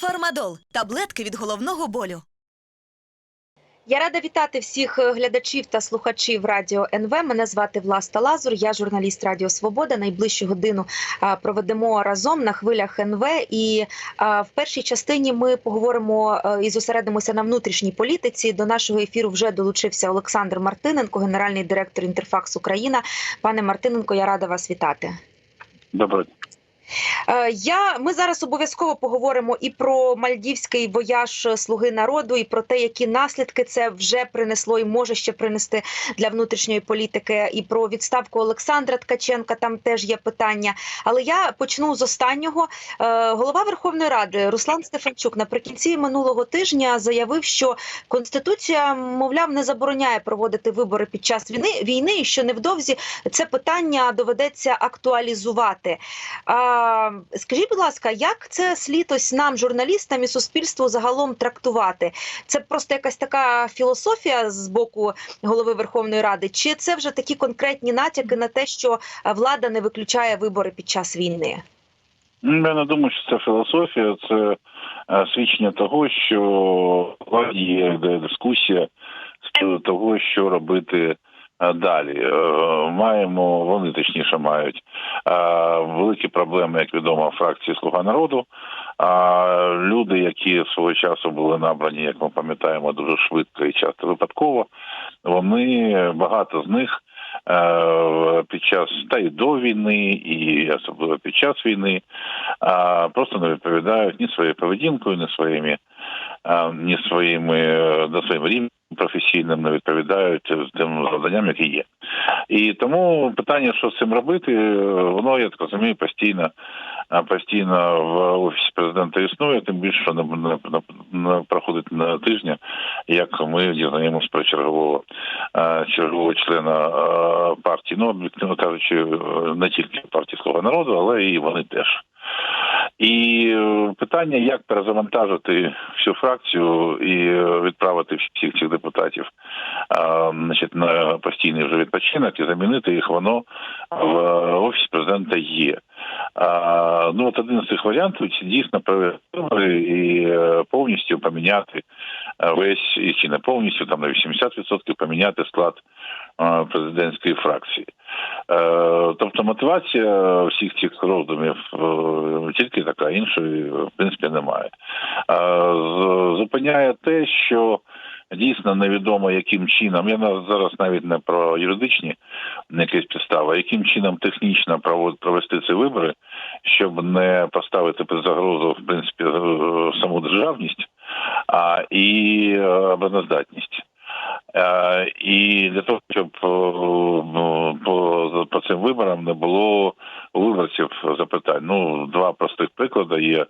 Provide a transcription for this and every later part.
Фармадол таблетки від головного болю. Я рада вітати всіх е, глядачів та слухачів радіо НВ. Мене звати Власта Лазур. Я журналіст Радіо Свобода. Найближчу годину проведемо разом на хвилях НВ. І в першій частині ми поговоримо е, і зосередимося на внутрішній політиці. До нашого ефіру вже долучився Олександр Мартиненко, генеральний директор Інтерфакс Україна. Пане Мартиненко, я рада вас вітати. Доброго дня. Е, Я ми зараз обов'язково поговоримо і про мальдівський вояж Слуги народу, і про те, які наслідки це вже принесло і може ще принести для внутрішньої політики, і про відставку Олександра Ткаченка. Там теж є питання. Але я почну з останнього. Е, Голова Верховної Ради Руслан Стефанчук наприкінці минулого тижня заявив, що конституція, мовляв, не забороняє проводити вибори під час війни війни, і що невдовзі це питання доведеться актуалізувати. Скажіть, будь ласка, як це слід ось нам, журналістам і суспільству загалом трактувати? Це просто якась така філософія з боку голови Верховної Ради, чи це вже такі конкретні натяки на те, що е, влада не виключає вибори під час війни? Ну, Я не думаю, що це філософія, це е, свідчення того, що владі є дискусія з того, що робити далі. Е, Маємо, вони точніше мають е, великі проблеми, як відомо, фракції Слуга народу. Люди, які свого часу були набрані, як ми пам'ятаємо, дуже швидко і часто випадково, вони багато з них е, під час та й до війни, і особливо під час війни, просто не відповідають ні своєю поведінкою, ні своїми, ні своїми е, на своїм рівнем професійним не відповідають тим завданням, які є. І тому питання, що з цим робити, воно я так розумію, постійно. Постійно в офісі президента існує, тим більше що не, проходить на тижня, як ми дізнаємось про чергового чергового члена партії. Ну, кажучи, не тільки партії Слуга народу, але і вони теж. І е, питання, як перезавантажити всю фракцію і е, відправити всіх цих депутатів е, значить, на постійний вже відпочинок і замінити їх, воно в офісі президента є. Ну от один з цих варіантів це дійсно провести і повністю поміняти весь і чи не повністю там на 80% поміняти склад президентської фракції. Е, Тобто мотивація всіх цих роздумів е, тільки така, іншої в принципі немає. Е, Зупиняє те, що дійсно невідомо яким чином. Я зараз навіть не про юридичні якісь підстави, яким чином технічно провести ці вибори, щоб не поставити під загрозу в принципі саму державність, а і обороноздатність. Е, І для того, щоб е, ну, по, цим виборам не було виборців запитань. Ну, два простих приклади є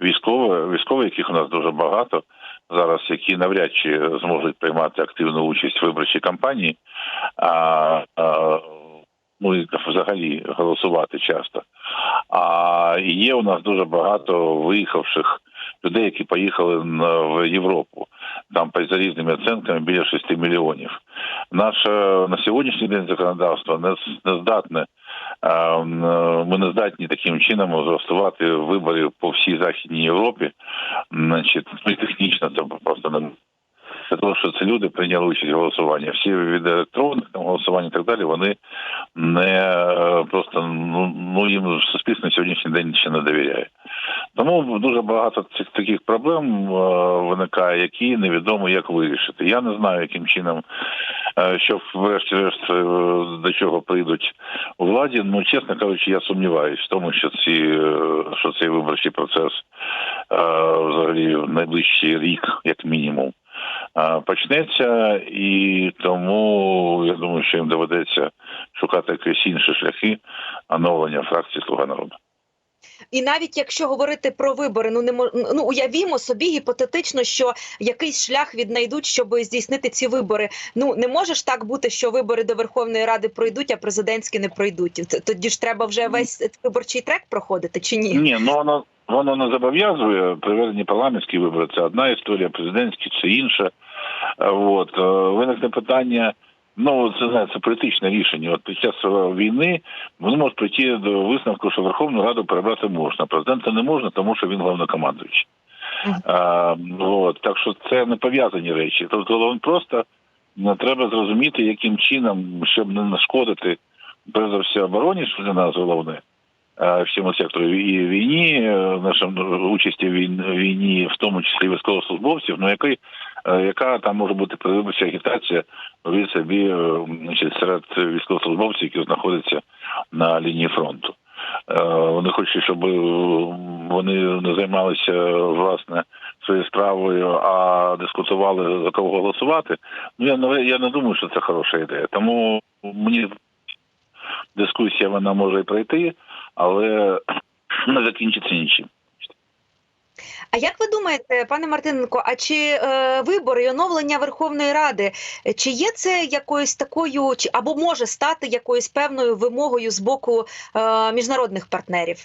військові, військові, яких у нас дуже багато зараз, які навряд чи зможуть приймати активну участь в виборчій кампанії, а, а ну і взагалі голосувати часто. А є у нас дуже багато виїхавших людей, які поїхали в Європу. Там за різними оцінками біля 6 мільйонів. Наше на сьогоднішній день законодавство не, не здатне. е, Ми не здатні таким чином влаштувати вибори по всій західній Європі. Значить, ну технічно це просто не для того, що ці люди прийняли участь в голосуванні. Всі від електронних там голосувань і так далі, вони не е, просто ну, ну їм суспільство на сьогоднішній день ще не довіряє. Дуже багато цих таких проблем е, виникає, які невідомо як вирішити. Я не знаю, яким чином, е, що врешті-решт е, до чого прийдуть у владі. Ну, чесно кажучи, я сумніваюся в тому, що ці що цей виборчий процес взагалі в найближчий рік, як мінімум. Почнеться, і тому я думаю, що їм доведеться шукати якісь інші шляхи оновлення фракції Слуга народу. І навіть якщо говорити про вибори, ну не ну уявімо собі гіпотетично, що якийсь шлях віднайдуть, щоб здійснити ці вибори. Ну не може ж так бути, що вибори до Верховної Ради пройдуть, а президентські не пройдуть. Тоді ж треба вже весь виборчий трек проходити, чи ні? Ні, ну воно воно не зобов'язує проведені парламентські вибори. Це одна історія, президентські це інша. От е, виникне питання. Ну, це не це політичне рішення. От під час війни вони можуть прийти до висновку, що Верховну Раду перебрати можна. Президента не можна, тому що він головнокомандуючий. А, от, так що це не пов'язані речі. Тобто просто ну, треба зрозуміти, яким чином, щоб не нашкодити перш за все обороні, що для нас головне. Всьому сектору і війні, е, нашим участі в війні, в тому числі військовослужбовців, ну який, яка там може бути передвиборча агітація від собі е, значить, серед військовослужбовців, які знаходяться на лінії фронту. Е, Вони хочуть, щоб е, вони не займалися власне своєю справою, а дискутували за кого голосувати. Ну я не я не думаю, що це хороша ідея. Тому мені дискусія вона може і пройти, але не закінчиться нічим. А як ви думаєте, пане Мартиненко, а чи е, вибори і оновлення Верховної Ради, чи є це якоюсь такою, чи або може стати якоюсь певною вимогою з боку е, міжнародних партнерів?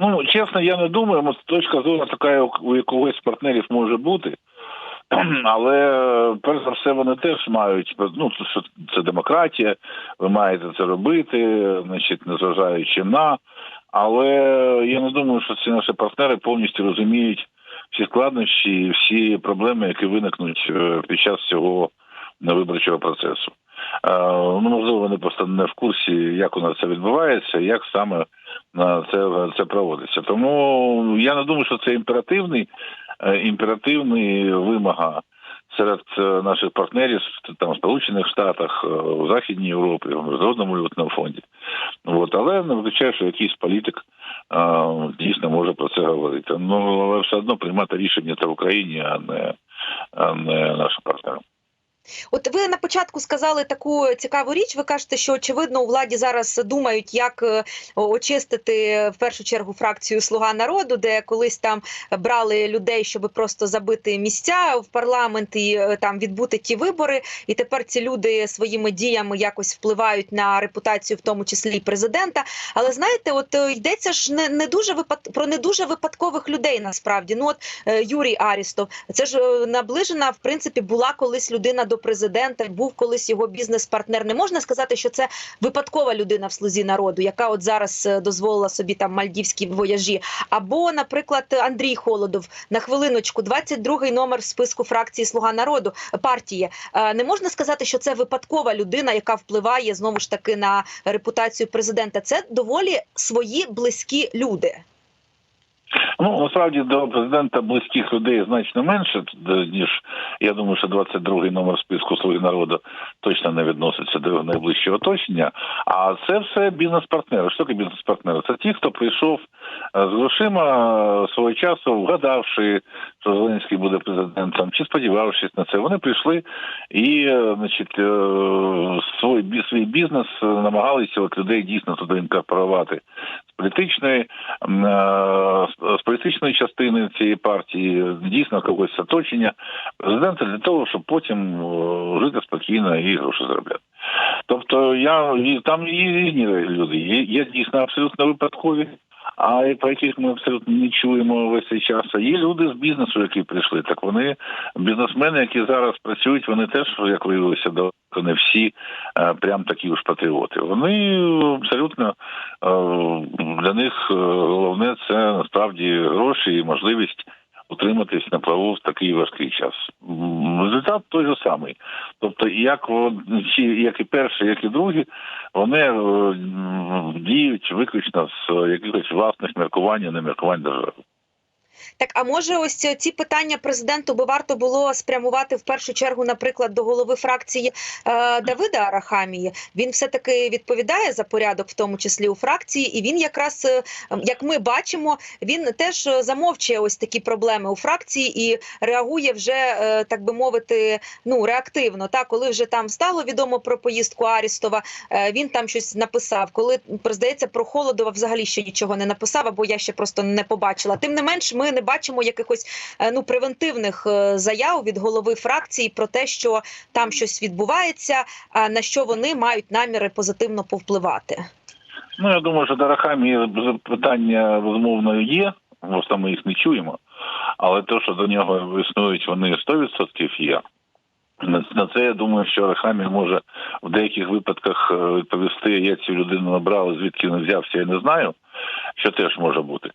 Ну, чесно, я не думаю, точка зору така у- якогось з партнерів може бути. Але перш за все вони теж мають ну що це демократія, ви маєте це робити, значить, незважаючи на. Але я не думаю, що ці наші партнери повністю розуміють всі складнощі і всі проблеми, які виникнуть е, під час цього виборчого процесу. Е, Ну, можливо, вони просто не в курсі, як у нас це відбувається, як саме на це, це проводиться. Тому я не думаю, що це імперативний, е, імперативний вимога серед е, наших партнерів там в Сполучених Штатах, в у Західній Європі, в Міжнародному валютному фонді. От, але не виключаю, що якийсь політик а, дійсно може про це говорити. Ну але все одно приймати рішення це в Україні, а не, а не нашим партнерам. От ви на початку сказали таку цікаву річ. Ви кажете, що очевидно у владі зараз думають, як е, очистити в першу чергу фракцію Слуга народу, де колись там брали людей, щоб просто забити місця в парламент і е, там відбути ті вибори. І тепер ці люди своїми діями якось впливають на репутацію, в тому числі і президента. Але знаєте, от е, йдеться ж не, не дуже випад... про не дуже випадкових людей. Насправді, ну от Юрій Арістов, це ж наближена, в принципі, була колись людина до президента, був колись його бізнес-партнер. Не можна сказати, що це випадкова людина в слузі народу, яка от зараз е, дозволила собі там мальдівські вояжі. Або, наприклад, Андрій Холодов на хвилиночку, 22-й номер в списку фракції Слуга народу партії. Е, Не можна сказати, що це випадкова людина, яка впливає знову ж таки на репутацію президента. Це доволі свої близькі люди. Ну насправді до президента близьких людей значно менше, ніж я думаю, що 22-й номер списку Слуги народу точно не відноситься до найближчого оточення. А це все бізнес-партнери. Що таке бізнес-партнери? Це ті, хто прийшов е, з грошима е, свого часу, вгадавши, що Зеленський буде президентом, чи сподівавшись на це, вони прийшли і, е, значить, свій, свій бізнес намагалися от людей дійсно туди інкорпорувати з політичної з політичної частини цієї партії, дійсно когось оточення президента для того, щоб потім е, жити спокійно і гроші заробляти. Тобто я там є різні люди. Є, є дійсно абсолютно випадкові. А про яких ми абсолютно не чуємо весь цей час. Є люди з бізнесу, які прийшли. Так вони бізнесмени, які зараз працюють, вони теж, як виявилося, до. не всі е, прям такі уж патріоти. Вони абсолютно е, для них е, головне це насправді гроші і можливість утриматись на плаву в такий важкий час. Результат той же самий. Тобто, як чи як і перші, як і другі, вони е, діють виключно з якихось власних міркувань, не міркувань держави. Так, а може, ось ці- ці питання президенту би варто було спрямувати в першу чергу, наприклад, до голови фракції е, Давида Арахамії. Він все таки відповідає за порядок, в тому числі у фракції, і він якраз, е, як ми бачимо, він теж е, замовчує ось такі проблеми у фракції і реагує вже, е, так би мовити, ну реактивно. Та коли вже там стало відомо про поїздку Арістова, е, він там щось написав. Коли здається про Холодова, взагалі ще нічого не написав, або я ще просто не побачила. Тим не менш, ми не бачимо якихось е, ну превентивних е, заяв від голови фракції про те, що там щось відбувається, а на що вони мають наміри позитивно повпливати. Ну я думаю, що Дарахамі питання безумовно є, просто ми їх не чуємо. Але те, що до нього існують вони 100% є. На, це я думаю, що Арахамі може в деяких випадках е, відповісти, я цю людину набрав, звідки не взявся, я не знаю, що теж може бути.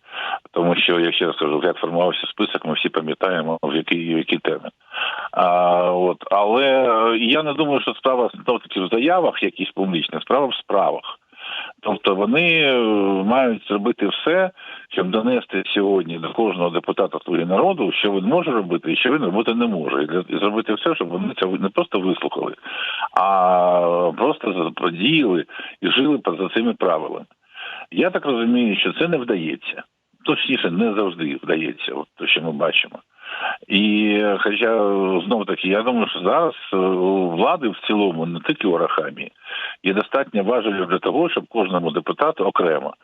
Тому що я ще раз кажу, як формувався список, ми всі пам'ятаємо, в який в який термін. А, от, але е, я не думаю, що справа знов таки в заявах якісь публічних, справа в справах. Тобто вони е, мають зробити все, щоб донести сьогодні до кожного депутата слуги народу, що він може робити і що він робити не може, і, для- зробити все, щоб вони це не просто вислухали, а просто подіяли і жили за цими правилами. Я так розумію, що це не вдається. Точніше, не завжди вдається, от те, що ми бачимо. І хоча знову таки, я думаю, що зараз е, влади в цілому, не тільки у Арахамії, є достатньо важелів для того, щоб кожному депутату окремо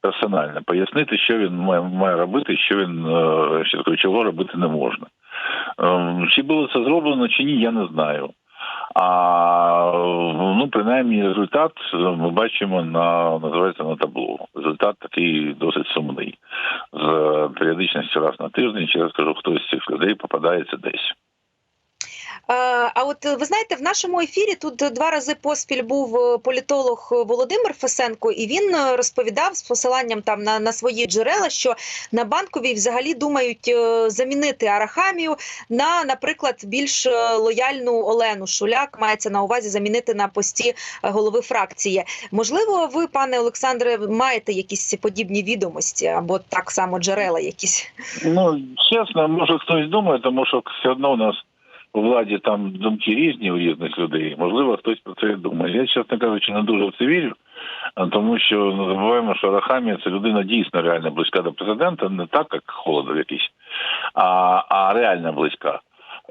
персонально пояснити, що він має, має робити, що він е, що чого робити не можна. Ем, Чи було це зроблено, чи ні, я не знаю. А ну, принаймні, результат е, ми бачимо на називається на табло. Результат такий досить сумний. З періодичністю раз на тиждень, Через кажу, хтось з цих людей попадається десь. А от ви знаєте, в нашому ефірі тут два рази поспіль був е, політолог Володимир Фесенко, і він е, розповідав з посиланням там на, на свої джерела, що на банковій взагалі думають е, замінити Арахамію на, наприклад, більш лояльну Олену Шуляк. Мається на увазі замінити на пості голови фракції. Можливо, ви, пане Олександре, маєте якісь подібні відомості або так само джерела якісь. Ну, чесно, може хтось думає, тому що все одно у нас владі там думки різні у різних людей. Можливо, хтось про це думає. Я, чесно кажучи, не дуже в це вірю, тому що не забуваємо, що Рахамія це людина дійсно реально близька до президента, не так, як Холодов якийсь, а, а реально близька.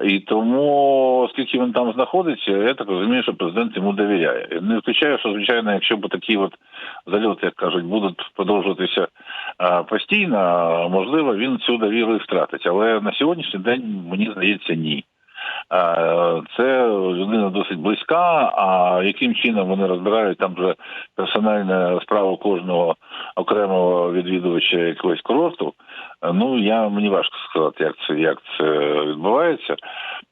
І тому, оскільки він там знаходиться, я так розумію, що президент йому довіряє. Не виключаю, що звичайно, якщо б такі от зальоти, як кажуть, будуть продовжуватися постійно, можливо, він цю довіру і втратить. Але на сьогоднішній день мені здається, ні. А, Це людина досить близька. А яким чином вони розбирають там вже персональну справу кожного окремого відвідувача якогось курорту? Ну я мені важко сказати, як це як це відбувається.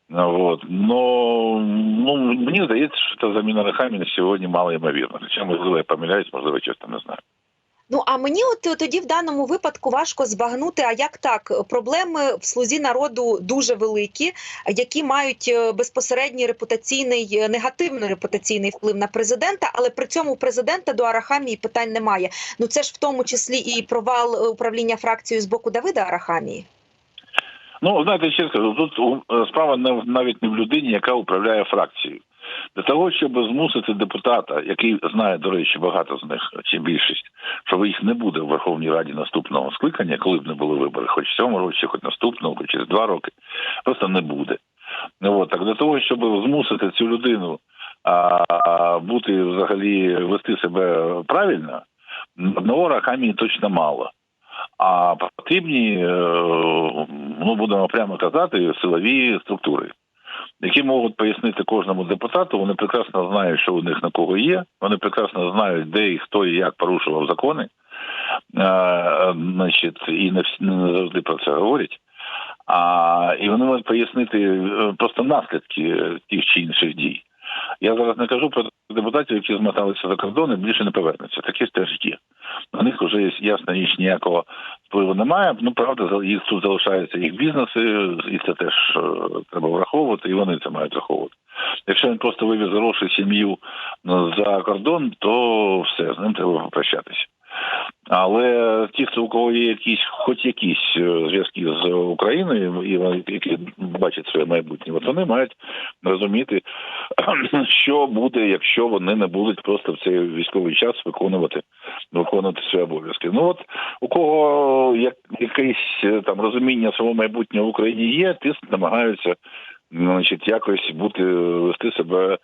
Вот. Но ну, мені здається, що та заміна Рахаміна сьогодні мало ймовірна. Хоча, можливо, я помиляюсь, можливо, чесно не знаю. Ну а мені, от тоді в даному випадку важко збагнути. А як так? Проблеми в слузі народу дуже великі, які мають е, безпосередній репутаційний е, негативний репутаційний вплив на президента, але при цьому президента до Арахамії питань немає. Ну це ж в тому числі і провал е, управління фракцією з боку Давида Арахамії. Ну, знаєте, ще скажу, тут е, справа не навіть не в людині, яка управляє фракцією. Для того, щоб змусити депутата, який знає, до речі, багато з них чи більшість, що їх не буде в Верховній Раді наступного скликання, коли б не були вибори, хоч в цьому році, хоч наступного, хоч через два роки, просто не буде. Ну, от, так для того, щоб змусити цю людину а, бути взагалі вести себе правильно, одного рахамії точно мало. А потрібні, е, ну будемо прямо казати, силові структури, які можуть пояснити кожному депутату. Вони прекрасно знають, що у них на кого є. Вони прекрасно знають, де і хто і як порушував закони. А, Значить, і не всі не завжди про це говорять. А і вони можуть пояснити е, просто наслідки тих чи інших дій. Я зараз не кажу про депутатів, які змоталися за кордон і більше не повернуться. Такі теж є. На них вже є ясна річ ніякого впливу немає. Ну правда, їх тут залишаються їх бізнеси, і це теж е, треба враховувати, і вони це мають враховувати. Якщо він просто вивіз гроші сім'ю за кордон, то все з ним треба попрощатися. Але ті, хто у кого є якісь, хоч якісь е, зв'язки з Україною, і які бачать своє майбутнє, от вони мають розуміти, що буде, якщо вони не будуть просто в цей військовий час виконувати виконувати свої обов'язки. Ну от у кого як якесь е, там розуміння свого майбутнього в Україні є, тиск намагаються значить, якось бути вести себе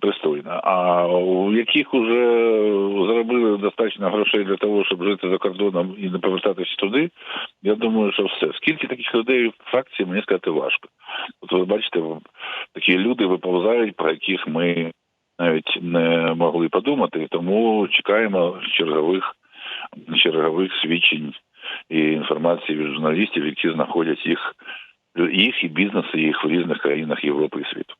пристойно. А у яких уже заробили достатньо грошей для того, щоб жити за кордоном і не повертатися туди, я думаю, що все. Скільки таких людей в фракції, мені сказати важко. От ви бачите, такі люди виповзають, про яких ми навіть не могли подумати, тому чекаємо чергових чергових свідчень і інформації від журналістів, які знаходять їх їх і бізнеси їх в різних країнах Європи і світу.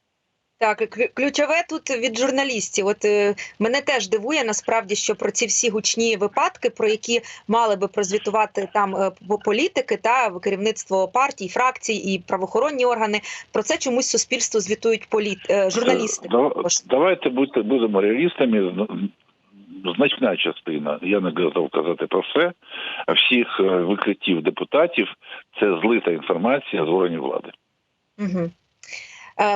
Так, ключове тут від журналістів. От е, мене теж дивує насправді, що про ці всі гучні випадки, про які мали би прозвітувати там е, по- політики та керівництво партій, фракцій і правоохоронні органи, про це чомусь суспільство звітують політ е, журналісти. Да- Давайте будьте будемо реалістами. Зна- Значна частина, я не готов казати про все, всіх е, викриттів депутатів це злита інформація з органів влади. Угу.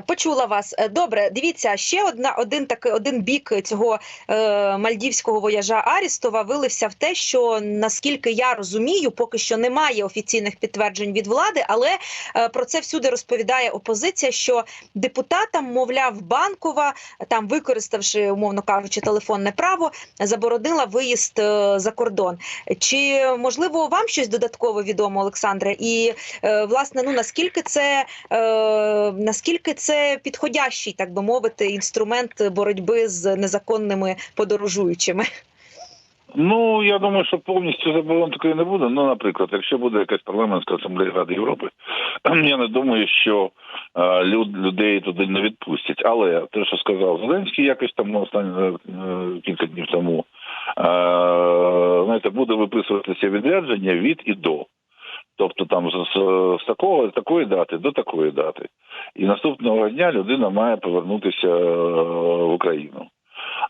Почула вас. Е, Добре, дивіться, ще одна один такий один бік цього е, мальдівського вояжа Арістова вилився в те, що наскільки я розумію, поки що немає офіційних підтверджень від влади, але е, про це всюди розповідає опозиція, що депутатам, мовляв, банкова там, використавши, умовно кажучи, телефонне право, заборонила виїзд е, за кордон. Чи можливо вам щось додатково відомо, Олександре? І е, власне, ну наскільки це е, наскільки це підходящий, так би мовити, інструмент боротьби з незаконними подорожуючими? Ну я думаю, що повністю заборон такої не буде. Ну, наприклад, якщо буде якась парламентська асамблея Ради Європи, я не думаю, що люд, людей туди не відпустять. Але те, що сказав Зеленський, якось там на останні е, кілька днів тому, знаєте, буде виписуватися відрядження від і до. Тобто там з, з, з такого з такої дати до такої дати, і наступного дня людина має повернутися е, в Україну.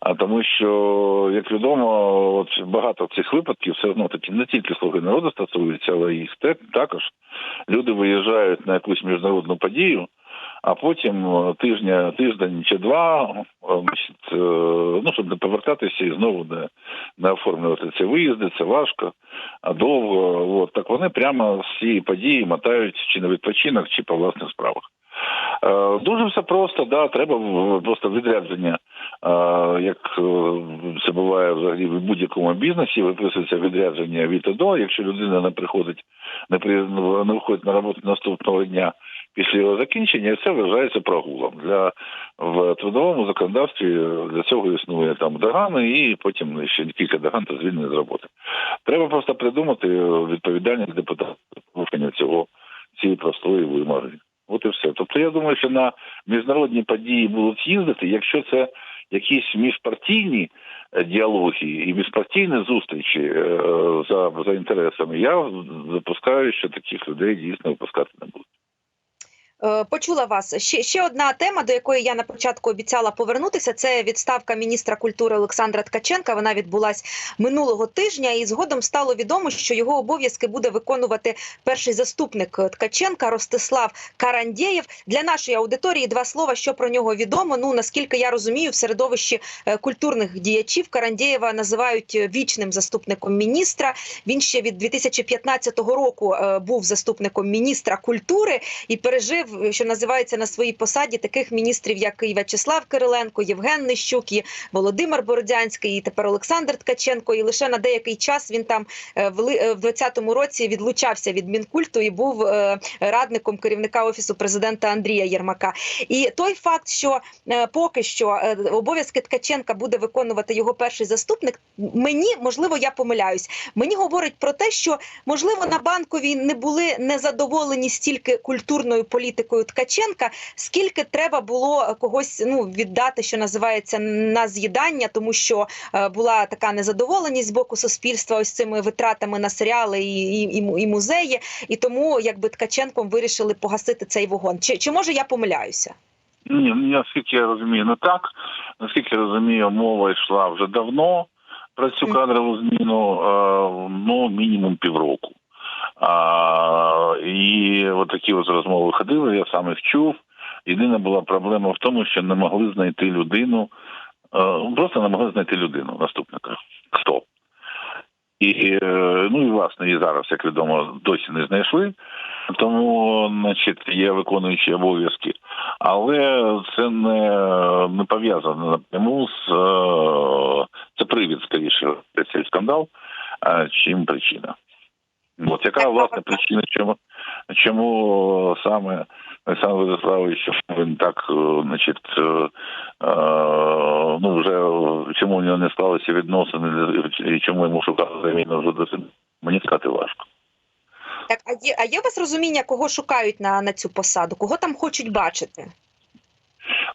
А тому, що як відомо, от багато цих випадків все одно таки не тільки слуги народу стосуються, але їх також люди виїжджають на якусь міжнародну подію, а потім е, тижня, тиждень чи два, е, ну щоб не повертатися і знову не, не оформлювати ці виїзди, це важко, а довго. От так вони прямо з цієї події мотають чи на відпочинок, чи по власних справах. Е, Дуже все просто, да, треба просто відрядження, е, як е, це буває взагалі в будь-якому бізнесі, виписується відрядження від і до. Якщо людина не приходить, не при не виходить на роботу наступного дня після його закінчення, це вважається прогулом. Для в трудовому законодавстві для цього існує там догани, і потім ще кілька доган та звільнення з роботи. Треба просто придумати відповідальність депутатів порушення цього цієї простої вимоги. От і все. Тобто я думаю, що на міжнародні події будуть їздити, якщо це якісь міжпартійні е, діалоги і міжпартійні зустрічі е, за, за інтересами, я допускаю, що таких людей дійсно випускати не будуть. Е, Почула вас. Ще, ще одна тема, до якої я на початку обіцяла повернутися, це відставка міністра культури Олександра Ткаченка. Вона відбулась минулого тижня, і згодом стало відомо, що його обов'язки буде виконувати перший заступник Ткаченка Ростислав Карандєєв. Для нашої аудиторії два слова, що про нього відомо. Ну наскільки я розумію, в середовищі е, культурних діячів Карандєєва називають е, вічним заступником міністра. Він ще від 2015 року був заступником міністра культури і пережив, що називається на своїй посаді, таких міністрів, як і В'ячеслав Кириленко, Євген Нищук, і Володимир Бородянський, і тепер Олександр Ткаченко. І лише на деякий час він там е, в ли- е, 20-му році відлучався від мінкульту і був е, радником керівника офісу президента Андрія Єрмака. І той факт, що поки що обов'язки Ткаченка буде виконувати його перший заступник, мені можливо я помиляюсь. Мені говорить про те, що можливо на банковій не були незадоволені стільки культурною політикою Ткаченка, скільки треба було когось ну віддати, що називається на з'їдання, тому що е, була така незадоволеність з боку суспільства ось цими витратами на серіали і, і, і, і музеї, і тому якби Ткаченком вирішили погасити цей вогонь. Чи, чи може я помиляюся? Ні, ну, наскільки я розумію, не так. Наскільки я розумію, мова йшла вже давно про цю кадрову зміну, е, ну мінімум півроку. А, і от такі ось розмови ходили, я сам їх чув. Єдина була проблема в тому, що не могли знайти людину, е, просто не могли знайти людину наступника. Хто? І е, ну і власне і зараз, як відомо, досі не знайшли. Тому, значить, є виконуючі обов'язки, але це не, не пов'язано напряму з е, це привід скоріше цей скандал, чим причина. От яка власне причина, чому чому саме Олександр Владиславович він так, е, значить, е, е, ну вже чому в нього не склалися відносини і чому йому шукали заміну вже до мені сказати важко. Так, а є, а є у вас розуміння, кого шукають на, на цю посаду? Кого там хочуть бачити?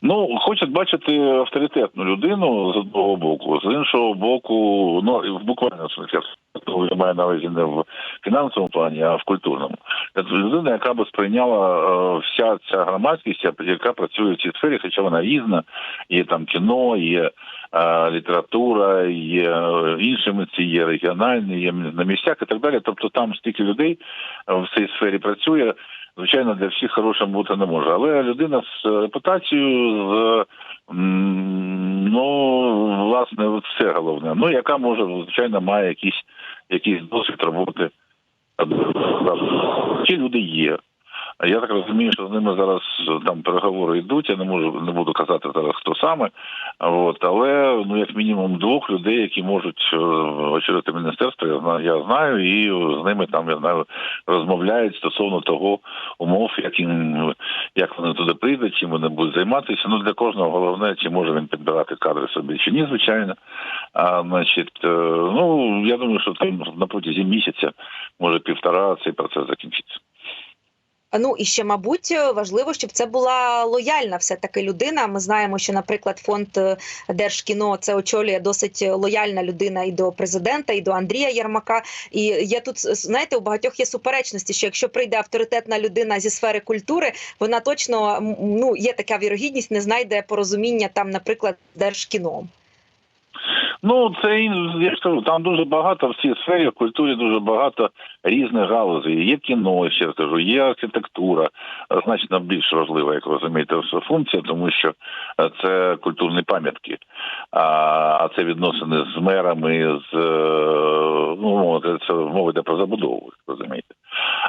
Ну, хочуть бачити авторитетну людину з одного боку, з іншого боку, ну в буквальному смислі, я маю на увазі не в фінансовому плані, а в культурному. Це людина, яка би сприйняла е, вся ця громадськість, яка працює в цій сфері, хоча вона різна, є там кіно, є е, література, є е, інші митці, є регіональні, є на місцях і так далі. Тобто там стільки людей в цій сфері працює. Звичайно, для всіх хорошим бути не може. Але людина з репутацією, з ну власне, все головне. Ну, яка може, звичайно, має якийсь якийсь досвід роботи. Ті люди є. Я так розумію, що з ними зараз там переговори йдуть. Я не можу не буду казати зараз хто саме. От, але ну як мінімум двох людей, які можуть е, очолити міністерство, я знаю, я знаю, і з ними там я знаю розмовляють стосовно того умов, як їм як вони туди прийдуть, чим вони будуть займатися. Ну для кожного головне, чи може він підбирати кадри собі, чи ні, звичайно. А значить, е, ну я думаю, що там на протязі місяця, може півтора, цей процес закінчиться. Ну і ще, мабуть, важливо, щоб це була лояльна все таки людина. Ми знаємо, що, наприклад, фонд е, Держкіно це очолює досить лояльна людина і до президента, і до Андрія Єрмака. І я тут знаєте, у багатьох є суперечності, що якщо прийде авторитетна людина зі сфери культури, вона точно ну є така вірогідність, не знайде порозуміння там, наприклад, Держкіно. Ну, це я ж кажу, там дуже багато в цій сфері, в культурі дуже багато різних галузей. Є кіно, ще раз кажу, є архітектура, значно більш важлива, як розумієте, функція, тому що е, це культурні пам'ятки, а, це відносини з мерами, з е, ну це, це мова йде про забудову, розумієте.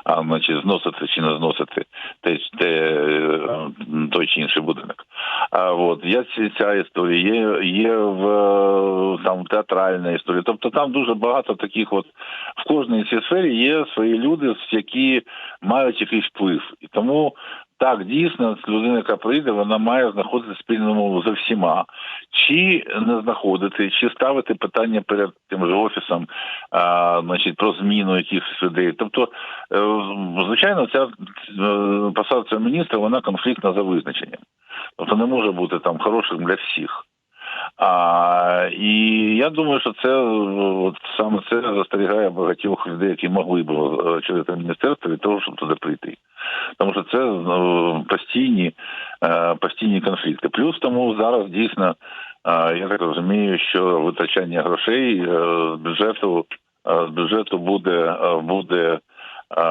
А значить, зносити чи не зносити те, те, е, той чи інший будинок. А от є ця історія, є, є в е, там театральна історія. Тобто там дуже багато таких, от в кожній цій сфері є свої люди, які мають якийсь вплив. І тому так дійсно людина, яка прийде, вона має знаходити спільному за всіма, чи не знаходити, чи ставити питання перед тим же офісом, а, значить, про зміну якихось людей. Тобто, е, звичайно, ця е, цього міністра вона конфліктна за визначенням. Тобто не може бути там хорошим для всіх. А, і я думаю, що це от саме це застерігає багатьох людей, які могли б очолити міністерство від того, щоб туди прийти. Тому що це ну, постійні, е, постійні конфлікти. Плюс тому зараз дійсно, е, я так розумію, що витрачання грошей е, з бюджету е, з бюджету буде е, буде е,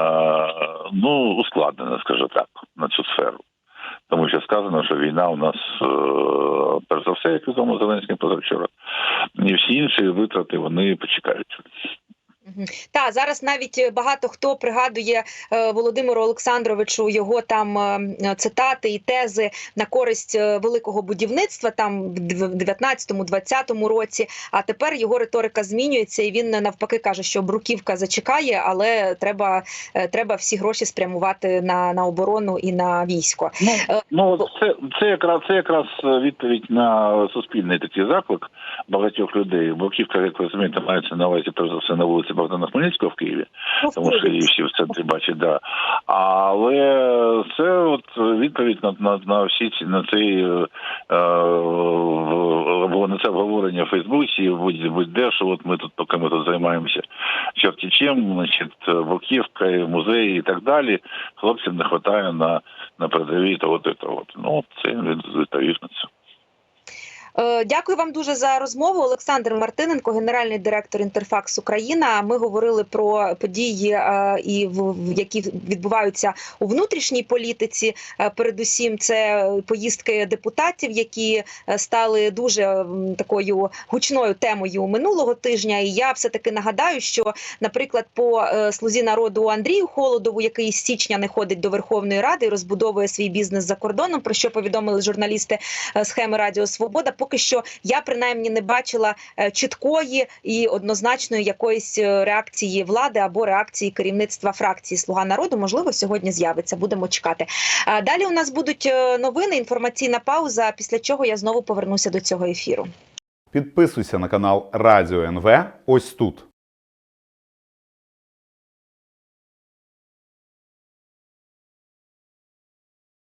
ну ускладнене, скажу так, на цю сферу. Тому що сказано, що війна у нас е, перш за все, як відомо Зеленським позавчора, і всі інші витрати вони почекають. Та зараз навіть е, багато хто пригадує е, Володимиру Олександровичу його там е, цитати і тези на користь великого будівництва там в дв- 19-20 році. А тепер його риторика змінюється, і він навпаки каже, що бруківка зачекає, але треба, треба всі гроші спрямувати на, на оборону і на військо. Ну, ну це, це якраз це якраз відповідь на суспільний такий заклик багатьох людей. Боківка, як ви розумієте, мається на увазі перш за все на вулиці Богдана Хмельницького в Києві. Ну, тому що її всі в центрі бачать, да. Але це от відповідь на, на, на всі ці на цей е, е, або на це обговорення в Фейсбуці, будь будь-де, що от ми тут, поки ми тут займаємося Чортічем, значить, Боківка, музеї і так далі. Хлопцям не вистачає на, на передовій того, то, того. Ну, це він відповів на це. Е, Дякую вам дуже за розмову. Олександр Мартиненко, генеральний директор Інтерфакс Україна. Ми говорили про події, е, і які відбуваються у внутрішній політиці. Е, Передусім, це поїздки депутатів, які стали дуже такою гучною темою минулого тижня. І я все таки нагадаю, що, наприклад, по слузі народу Андрію Холодову, який з січня не ходить до Верховної Ради, і розбудовує свій бізнес за кордоном, про що повідомили журналісти схеми Радіо Свобода. Поки що я принаймні не бачила е, чіткої і однозначної якоїсь е, реакції влади або реакції керівництва фракції Слуга народу. Можливо, сьогодні з'явиться. Будемо чекати. Далі у нас будуть е, новини, інформаційна пауза. Після чого я знову повернуся до цього ефіру. Підписуйся на канал Радіо НВ ось тут.